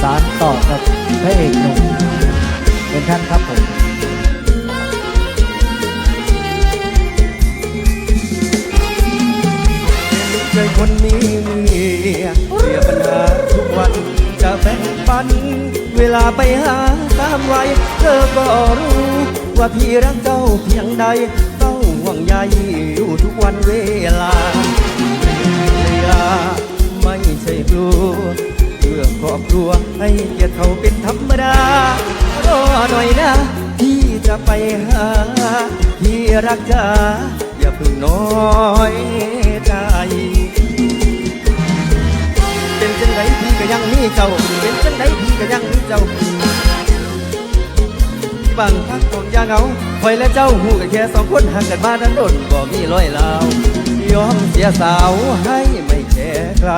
สารต่อกับพระเอกหนุ่มเป็นท่านครับผมใจคนนี้เสียปัญหาทุกวัน จะแบ่งปัน เวลาไปหาตามวัยเธอก็รู้ ว่าพี่รักเจ้าเพียงใดเต้าห่วงใยอยู่ทุกวันเวลา รัวให้เกียรติเขาเป็นธรรมดารอหน่อยนะ พี่จะไปหา พี่รักจ้าอย่าเพิ่งน้อยใจ เป็นจังไดพี่ก็ยังมีเจ้า เป็นจังไดพี่ก็ยังมีเจ้าบางพักตนยาเงาคอยและเจ้าหูกันแค่สองคนห่างกันมาดันดนบ่มีร้อยลาวยอมเสียสาวให้ไม่แค่ใคร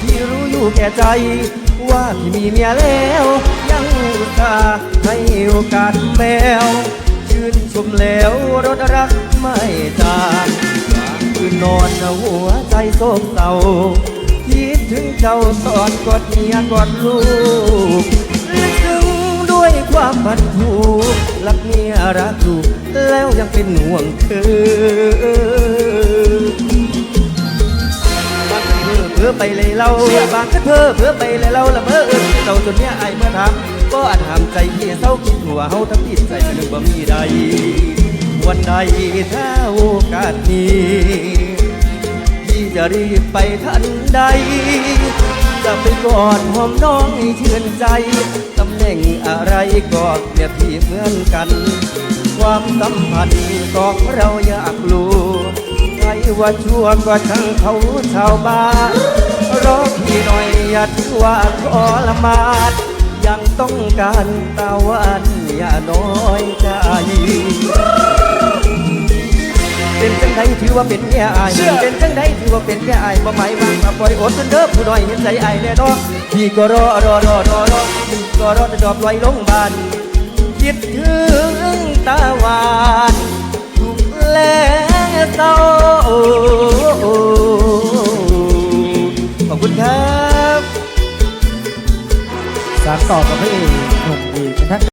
ที่รู้อยู่แก่ใจ ว่าพี่มีเมียแล้ว ยังอุตส่าห์ให้โอกาสแมว ชื่นชมแล้วรถรักไม่จางคืนนอนหัวใจโศกเศร้าคิดถึงเจ้าตอนกอดเมียกอดลูกลึกซึ้งด้วยความพันผูกรักเมียรักลูกแล้วยังเป็นห่วงเธอบางเพ้อเพ้อไปเลยเราบางครั้งเพ้อเพ้อไปเลยเรา จนเนี้ยไอายเมื่อทำก็อาจห้ามใจเพียเศร้าคิดหัวเฮาทั้งจิตใจคนหนึ่งบ่มีใด วันใดถ้าโอกาสนี้พี่จะรีบไปทันใด จะไปกอดหอมน้องให้ชื่นใจตำแหน่งอะไรก็เปรียบพี่เหมือนกัน ความสัมพันธ์ของเราอยากรู้ใครว่าชั่วกว่าทั้งเขาชาวบ้าน รอพี่หน่อยอย่าถือว่าทรมานยังต้องการตาวันอย่าน้อยใจ เป็นจังไดถือว่าเป็นแม่อายเป็นจังไดถือว่าเป็นแม่อายบ่หมายวางมาปล่อยอดจนเด้อผู้น้อยเห็นใจอายแน่นอนพี่ก็รอรอรอรอรอพี่ก็รอจะดอบลอยลงบานคิดถึงตาหวานถูกแล้วานต่อกับพระเอกหนุ่มดีชนะ